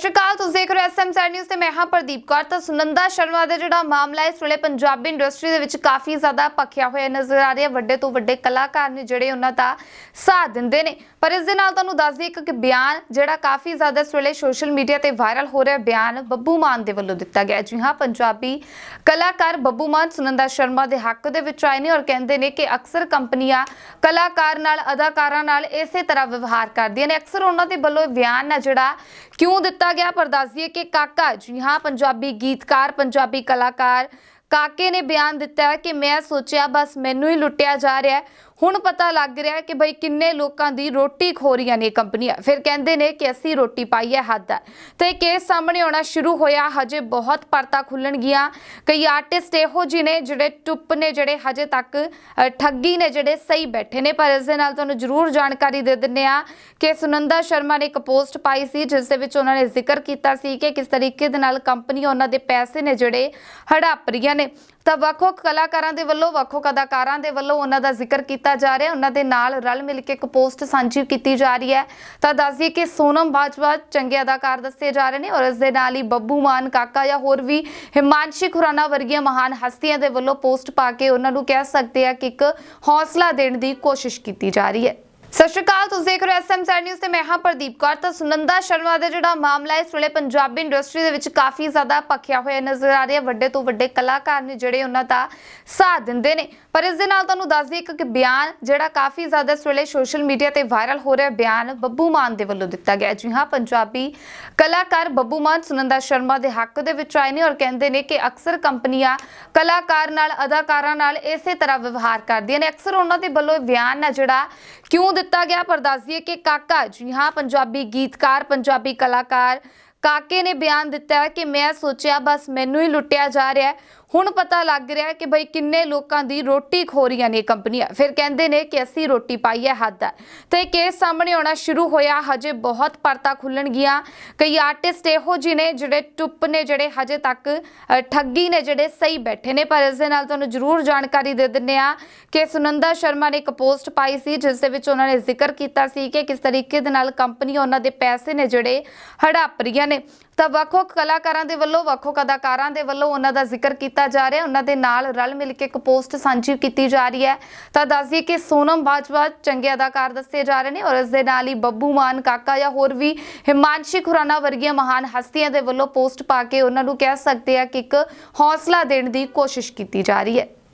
ਸਤਿ ਸ਼੍ਰੀ ਅਕਾਲ ਤੁਸੀਂ ਦੇਖ ਰਹੇ ਹੋ ਐਸਐਮਸੀ ਨਿਊਜ਼ ਤੇ ਮੈਂ ਹਾਂ ਪ੍ਰਦੀਪ ਕੌਰ। ਤਾਂ ਸੁਨੰਦਾ ਸ਼ਰਮਾ ਦਾ ਜਿਹੜਾ ਮਾਮਲਾ ਇਸ ਵੇਲੇ ਪੰਜਾਬੀ ਇੰਡਸਟਰੀ ਦੇ ਵਿੱਚ ਕਾਫੀ ਜ਼ਿਆਦਾ ਪੱਖਿਆ ਹੋਇਆ ਨਜ਼ਰ ਆ ਰਿਹਾ। ਵੱਡੇ ਤੋਂ ਵੱਡੇ ਕਲਾਕਾਰ ਨੇ ਜਿਹੜੇ ਉਹਨਾਂ ਦਾ ਸਾਥ ਦਿੰਦੇ ਨੇ। ਪਰ ਇਸ ਦੇ ਨਾਲ ਤੁਹਾਨੂੰ ਦੱਸ ਦਈਏ ਕਿ ਬਿਆਨ ਜਿਹੜਾ ਕਾਫੀ ਜ਼ਿਆਦਾ ਇਸ ਵੇਲੇ ਸੋਸ਼ਲ ਮੀਡੀਆ ਤੇ ਵਾਇਰਲ ਹੋ ਰਿਹਾ, ਬਿਆਨ ਬੱਬੂ ਮਾਨ ਦੇ ਵੱਲੋਂ ਦਿੱਤਾ ਗਿਆ ਜੀ ਹਾਂ, ਪੰਜਾਬੀ ਕਲਾਕਾਰ ਬੱਬੂ ਮਾਨ ਸੁਨੰਦਾ ਸ਼ਰਮਾ ਦੇ ਹੱਕ ਦੇ ਵਿੱਚ ਆਏ ਨੇ ਔਰ ਕਹਿੰਦੇ ਨੇ ਕਿ ਅਕਸਰ ਕੰਪਨੀਆਂ ਕਲਾਕਾਰ ਨਾਲ, ਅਦਾਕਾਰਾਂ ਨਾਲ ਇਸੇ ਤਰ੍ਹਾਂ ਵਿਵਹਾਰ ਕਰਦੀਆਂ ਨੇ। ਅਕਸਰ ਉਹਨਾਂ ਦੇ ਵੱਲੋਂ ਬਿਆਨ ਹੈ ਜਿਹੜਾ ਕਿਉਂ ਦਿੱਤਾ ਗਿਆ, ਪਰ ਦੱਸ ਦਈਏ ਕਿ ਕਾਕਾ ਜੀ, ਹਾਂ, ਪੰਜਾਬੀ ਗੀਤਕਾਰ, ਪੰਜਾਬੀ ਕਲਾਕਾਰ ਕਾਕੇ ਨੇ ਬਿਆਨ ਦਿੱਤਾ ਹੈ ਕਿ ਮੈਂ ਸੋਚਿਆ ਬਸ ਮੈਨੂੰ ਹੀ ਲੁੱਟਿਆ ਜਾ ਰਿਹਾ ਹੈ। ਹੁਣ ਪਤਾ ਲੱਗ ਰਿਹਾ ਕਿ ਬਈ ਕਿੰਨੇ ਲੋਕਾਂ ਦੀ ਰੋਟੀ ਖੋ ਰਹੀਆਂ ਨੇ ਕੰਪਨੀਆਂ। ਫਿਰ ਕਹਿੰਦੇ ਨੇ ਕਿ ਅਸੀਂ ਰੋਟੀ ਪਾਈ ਹੈ ਹੱਦ ਹੈ। ਤੇ ਇਹ ਕੇਸ ਸਾਹਮਣੇ ਆਉਣਾ ਸ਼ੁਰੂ ਹੋਇਆ, ਹਜੇ ਬਹੁਤ ਪਰਤਾ ਖੁੱਲਣਗੀਆਂ। ਕਈ ਆਰਟਿਸਟ ਇਹੋ ਜਿਹੇ ਨੇ ਜਿਹੜੇ ਟੁੱਪ ਨੇ, ਜਿਹੜੇ ਹਜੇ ਤੱਕ ਠੱਗੀ ਨੇ, ਜਿਹੜੇ ਸਹੀ ਬੈਠੇ ਨੇ। ਪਰ ਇਸ ਦੇ ਨਾਲ ਤੁਹਾਨੂੰ ਜ਼ਰੂਰ ਜਾਣਕਾਰੀ ਦੇ ਦਿੰਨੇ ਆ ਕਿ ਸੁਨੰਦਾ ਸ਼ਰਮਾ ਨੇ ਇੱਕ ਪੋਸਟ ਪਾਈ ਸੀ, ਜਿਸ ਦੇ ਵਿੱਚ ਉਹਨਾਂ ਨੇ ਜ਼ਿਕਰ ਕੀਤਾ ਸੀ ਕਿ ਕਿਸ ਤਰੀਕੇ ਦੇ ਨਾਲ ਕੰਪਨੀ ਉਹਨਾਂ ਦੇ ਪੈਸੇ ਨੇ ਜਿਹੜੇ ਹੜਾਪ ਰਹੀਆਂ ਨੇ। ਤਾਂ ਵੱਖ ਕਲਾਕਾਰਾਂ ਦੇ ਵੱਲੋਂ, ਵੱਖ ਅਦਾਕਾਰਾਂ ਦੇ ਵੱਲੋਂ ਉਹਨਾਂ ਦਾ ਜ਼ਿਕਰ ਕੀਤਾ ਜਾ ਰਿਹਾ। ਉਹਨਾਂ ਦੇ ਨਾਲ ਰਲ ਮਿਲ ਕੇ ਇੱਕ ਪੋਸਟ ਸਾਂਝੀ ਕੀਤੀ ਜਾ ਰਹੀ ਹੈ। ਤਾਂ ਦੱਸਦੀ ਕਿ ਸੋਨਮ ਬਾਜਵਾ ਚੰਗੇ ਅਦਾਕਾਰ ਦੱਸੇ ਜਾ ਰਹੇ ਨੇ ਔਰ ਇਸ ਦੇ ਨਾਲ ਹੀ ਬੱਬੂ ਮਾਨ, ਕਾਕਾ ਜਾਂ ਹੋਰ ਵੀ ਹਿਮਾਂਸ਼ੀ ਖੁਰਾਨਾ ਵਰਗੀਆਂ ਮਹਾਨ ਹਸਤੀਆਂ ਦੇ ਵੱਲੋਂ ਪੋਸਟ ਪਾ ਕੇ ਉਹਨਾਂ ਨੂੰ ਕਹਿ ਸਕਦੇ ਆ ਕਿ ਇੱਕ ਹੌਸਲਾ ਦੇਣ ਦੀ ਕੋਸ਼ਿਸ਼ ਕੀਤੀ ਜਾ ਰਹੀ ਹੈ। ਸਤਿ ਸ਼੍ਰੀ ਅਕਾਲ, ਤੁਸੀਂ ਦੇਖ ਰਹੇ ਹੋ ਐਸਐਮਸੀ ਨਿਊਜ਼ ਤੇ ਮੈਂ ਹਾਂ ਪ੍ਰਦੀਪ ਕੌਰ। ਤਾਂ ਸੁਨੰਦਾ ਸ਼ਰਮਾ ਦਾ ਜਿਹੜਾ ਮਾਮਲਾ ਇਸ ਵੇਲੇ ਪੰਜਾਬੀ ਇੰਡਸਟਰੀ ਦੇ ਵਿੱਚ ਕਾਫੀ ਜ਼ਿਆਦਾ ਪੱਖਿਆ ਹੋਇਆ ਨਜ਼ਰ ਆ ਰਿਹਾ। ਵੱਡੇ ਤੋਂ ਵੱਡੇ ਕਲਾਕਾਰ ਨੇ ਜਿਹੜੇ ਉਹਨਾਂ ਦਾ ਸਾਥ ਦਿੰਦੇ ਨੇ। ਪਰ ਇਸ ਦੇ ਨਾਲ ਤੁਹਾਨੂੰ ਦੱਸ ਦਈਏ ਕਿ ਬਿਆਨ ਜਿਹੜਾ ਕਾਫੀ ਜ਼ਿਆਦਾ ਇਸ ਵੇਲੇ ਸੋਸ਼ਲ ਮੀਡੀਆ ਤੇ ਵਾਇਰਲ ਹੋ ਰਿਹਾ, ਬਿਆਨ ਬੱਬੂ ਮਾਨ ਦੇ ਵੱਲੋਂ ਦਿੱਤਾ ਗਿਆ ਜੀ ਹਾਂ, ਪੰਜਾਬੀ ਕਲਾਕਾਰ ਬੱਬੂ ਮਾਨ ਸੁਨੰਦਾ ਸ਼ਰਮਾ ਦੇ ਹੱਕ ਦੇ ਵਿੱਚ ਆਏ ਨੇ ਔਰ ਕਹਿੰਦੇ ਨੇ ਕਿ ਅਕਸਰ ਕੰਪਨੀਆਂ ਕਲਾਕਾਰ ਨਾਲ, ਅਦਾਕਾਰਾਂ ਨਾਲ ਇਸੇ ਤਰ੍ਹਾਂ ਵਿਵਹਾਰ ਕਰਦੀਆਂ ਨੇ। ਅਕਸਰ ਉਹਨਾਂ ਦੇ ਵੱਲੋਂ ਬਿਆਨ ਹੈ ਜਿਹੜਾ ਕਿਉਂ ਦਿੱਤਾ ਗਿਆ ਪਰ ਦੱਸ ਦਈਏ ਕਿ ਕਾਕਾ ਜੀ ਹਾਂ ਪੰਜਾਬੀ ਗੀਤਕਾਰ ਪੰਜਾਬੀ ਕਲਾਕਾਰ ਕਾਕੇ ਨੇ ਬਿਆਨ ਦਿੱਤਾ ਕਿ ਮੈਂ ਸੋਚਿਆ ਬਸ ਮੈਨੂੰ ਹੀ ਲੁੱਟਿਆ ਜਾ ਰਿਹਾ ਹੁਣ ਪਤਾ ਲੱਗ ਰਿਹਾ ਕਿ ਬਈ ਕਿੰਨੇ ਲੋਕਾਂ ਦੀ ਰੋਟੀ ਖੋ ਰਹੀਆਂ ਨੇ ਕੰਪਨੀਆਂ। ਫਿਰ ਕਹਿੰਦੇ ਨੇ ਕਿ ਅਸੀਂ ਰੋਟੀ ਪਾਈ ਹੈ ਹੱਦ ਹੈ। ਤੇ ਇਹ ਕੇਸ ਸਾਹਮਣੇ ਆਉਣਾ ਸ਼ੁਰੂ ਹੋਇਆ। ਹਜੇ ਬਹੁਤ ਪਰਤਾ ਖੁੱਲਣਗੀਆਂ। ਕਈ ਆਰਟਿਸਟ ਇਹੋ ਜਿਹੇ ਨੇ ਜਿਹੜੇ ਟੁੱਪ ਨੇ, ਜਿਹੜੇ ਹਜੇ ਤੱਕ ਠੱਗੀ ਨੇ, ਜਿਹੜੇ ਸਹੀ ਬੈਠੇ ਨੇ। ਪਰ ਇਸ ਦੇ ਨਾਲ ਤੁਹਾਨੂੰ ਜ਼ਰੂਰ ਜਾਣਕਾਰੀ ਦੇ ਦਿੰਨੇ ਆ ਕਿ ਸੁਨੰਦਾ ਸ਼ਰਮਾ ਨੇ ਇੱਕ ਪੋਸਟ ਪਾਈ ਸੀ, ਜਿਸ ਦੇ ਵਿੱਚ ਉਹਨਾਂ ਨੇ ਜ਼ਿਕਰ ਕੀਤਾ ਸੀ ਕਿ ਕਿਸ ਤਰੀਕੇ ਦੇ ਨਾਲ ਕੰਪਨੀ ਉਹਨਾਂ ਦੇ ਪੈਸੇ ਨੇ ਜਿਹੜੇ ਹੜਪ ਰਹੀਆਂ ਨੇ। ਤਾਂ ਵੱਖੋ ਕਲਾਕਾਰਾਂ ਦੇ ਵੱਲੋਂ ਵੱਖੋ ਅਦਾਕਾਰਾਂ ਦੇ ਵੱਲੋਂ ਉਹਨਾਂ ਦਾ ਜ਼ਿਕਰ ਕੀਤਾ ਜਾ ਰਿਹਾ। ਉਹਨਾਂ ਦੇ ਨਾਲ ਰਲ ਮਿਲ ਕੇ ਇੱਕ ਪੋਸਟ ਸਾਂਝੀ ਕੀਤੀ ਜਾ ਰਹੀ ਹੈ। ਤਾਂ ਦੱਸਦੀ ਕਿ ਸੋਨਮ ਬਾਜਵਾ ਚੰਗੇ ਅਦਾਕਾਰ ਦੱਸੇ ਜਾ ਰਹੇ ਨੇ ਔਰ ਇਸ ਦੇ ਨਾਲ ਹੀ ਬੱਬੂ ਮਾਨ, ਕਾਕਾ ਜਾਂ ਹੋਰ ਵੀ ਹਿਮਾਂਸ਼ੀ ਖੁਰਾਨਾ ਵਰਗੀਆਂ ਮਹਾਨ ਹਸਤੀਆਂ ਦੇ ਵੱਲੋਂ ਪੋਸਟ ਪਾ ਕੇ ਉਹਨਾਂ ਨੂੰ ਕਹਿ ਸਕਦੇ ਆ ਕਿ ਇੱਕ ਹੌਸਲਾ ਦੇਣ ਦੀ ਕੋਸ਼ਿਸ਼ ਕੀਤੀ ਜਾ ਰਹੀ ਹੈ।